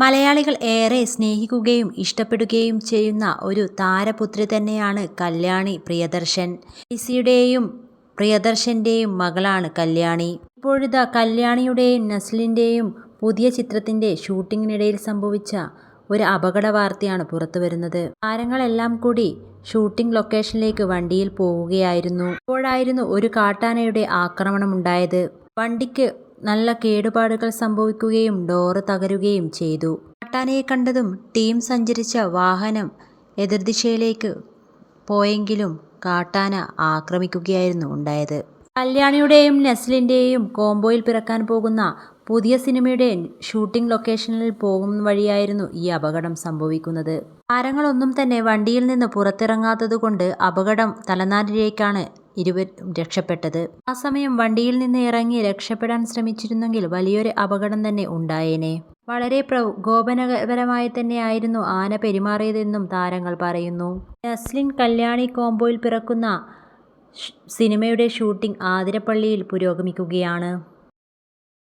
മലയാളികൾ ഏറെ സ്നേഹിക്കുകയും ഇഷ്ടപ്പെടുകയും ചെയ്യുന്ന ഒരു താരപുത്രി തന്നെയാണ് കല്യാണി പ്രിയദർശൻ. ലിസിയുടെയും പ്രിയദർശന്റെയും മകളാണ് കല്യാണി. ഇപ്പോഴിതാ കല്യാണിയുടെയും നസ്ലിന്റെയും പുതിയ ചിത്രത്തിന്റെ ഷൂട്ടിങ്ങിനിടയിൽ സംഭവിച്ച ഒരു അപകട വാർത്തയാണ് പുറത്തു വരുന്നത്. താരങ്ങളെല്ലാം കൂടി ഷൂട്ടിംഗ് ലൊക്കേഷനിലേക്ക് വണ്ടിയിൽ പോവുകയായിരുന്നു. അപ്പോഴായിരുന്നു ഒരു കാട്ടാനയുടെ ആക്രമണം ഉണ്ടായത് വണ്ടിക്ക് നല്ല കേടുപാടുകൾ സംഭവിക്കുകയും ഡോറ് തകരുകയും ചെയ്തു. കാട്ടാനയെ കണ്ടതും ടീം സഞ്ചരിച്ച വാഹനം എതിർദിശയിലേക്ക് പോയെങ്കിലും കാട്ടാന ആക്രമിക്കുകയായിരുന്നു ഉണ്ടായത്. കല്യാണിയുടെയും നെസ്ലിന്റെയും കോംബോയിൽ പിറക്കാൻ പോകുന്ന പുതിയ സിനിമയുടെ ഷൂട്ടിംഗ് ലൊക്കേഷനിൽ പോകുന്ന വഴിയായിരുന്നു ഈ അപകടം സംഭവിക്കുന്നത്. താരങ്ങളൊന്നും തന്നെ വണ്ടിയിൽ നിന്ന് പുറത്തിറങ്ങാത്തതുകൊണ്ട് അപകടം തലനാരിഴയ്ക്കാണ് ഇരുവരും രക്ഷപ്പെട്ടത്. ആ സമയം വണ്ടിയിൽ നിന്ന് ഇറങ്ങി രക്ഷപ്പെടാൻ ശ്രമിച്ചിരുന്നെങ്കിൽ വലിയൊരു അപകടം തന്നെ ഉണ്ടായേനെ. വളരെ പ്രകോപനപരമായി തന്നെയായിരുന്നു ആന പെരുമാറിയതെന്നും താരങ്ങൾ പറയുന്നു. നസ്ലിൻ കല്യാണി കോംബോയിൽ പിറക്കുന്ന സിനിമയുടെ ഷൂട്ടിംഗ് ആതിരപ്പള്ളിയിൽ പുരോഗമിക്കുകയാണ്.